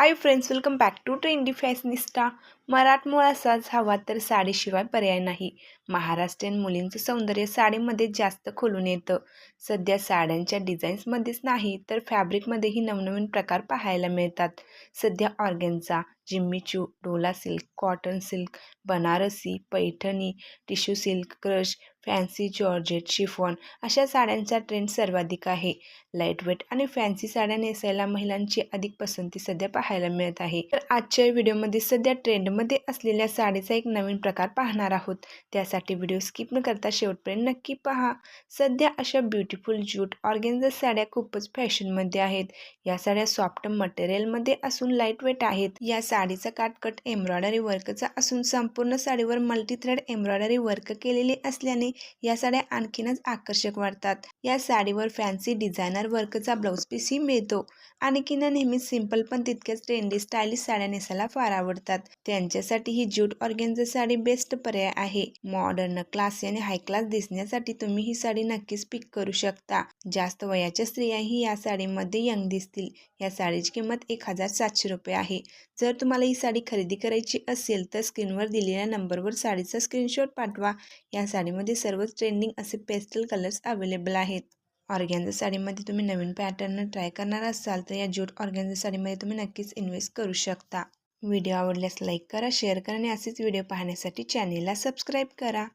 Hi friends welcome back to trendy fashionista मराठमोळा साज हवा तर साडीशिवाय पर्याय नाही. महाराष्ट्रीयन मुलींचं सौंदर्य साडीमध्ये जास्त खोलून येतं. सध्या साड्यांच्या डिझाईन्समध्येच नाही तर फॅब्रिकमध्येही नवनवीन प्रकार पाहायला मिळतात. सध्या organza Jimmy Choo dola silk cotton silk Banarasi Paithani tissue silk crush fancy georgette chiffon अशा साड्यांचा ट्रेंड सर्वाधिक आहे. लाईटवेट आणि फॅन्सी साड्या नेसायला महिलांची अधिक पसंती सध्या पाहायला मिळत आहे. तर आजच्या व्हिडिओमध्ये सध्या ट्रेंडमध्ये असलेल्या साडीचा एक नवीन प्रकार पाहणार आहोत. त्यासाठी व्हिडिओ स्किप न करता शेवटपर्यंत नक्की पहा. सध्या अशा ब्युटिफुल ज्यूट ऑर्गेन्झा साड्या खूपच फॅशनमध्ये आहेत. या साड्या सॉफ्ट मटेरियलमध्ये असून लाईटवेट आहेत. या साडीचा काटकट एम्ब्रॉयडरी वर्कचा असून संपूर्ण साडीवर मल्टीथ्रेड एम्ब्रॉयडरी वर्क केलेली असल्याने असल्याने या साड्या आणखीनच आकर्षक वाटतात. या साडीवर फॅन्सी डिझायनर वर्कचा ब्लाऊज पीसही मिळतो. आणखीन नेहमीच सिंपल पण तितक्याच ट्रेंडी स्टायलिश साड्या नेसायला फार आवडतात. त्यांच्यासाठी ही ज्यूट ऑर्गेन्झा साडी बेस्ट पर्याय आहे. मॉडर्न क्लासी आणि हाय क्लास दिसण्यासाठी तुम्ही ही साडी नक्कीच पिक करू शकता. जास्त वयाच्या स्त्रियाही या साडीमध्ये यंग दिसतील. या साडीची किंमत एक हजार सातशे रुपये आहे. जर तुम्हाला ही साडी खरेदी करायची असेल तर स्क्रीनवर दिलेल्या नंबरवर साडीचा स्क्रीनशॉट पाठवा. या साडीमध्ये सर्वच ट्रेंडिंग असे पेस्टल कलर्स अवेलेबल आहेत. ऑर्गॅन्झा साडीमध्ये तुम्ही नवीन पॅटर्न ट्राय करणार असाल तर या ज्यूट ऑर्गॅन्झा साडीमध्ये तुम्ही नक्कीच इन्व्हेस्ट करू शकता. व्हिडिओ आवडल्यास लाईक करा शेअर करा आणि असेच व्हिडिओ पाहण्यासाठी चॅनेलला सबस्क्राईब करा.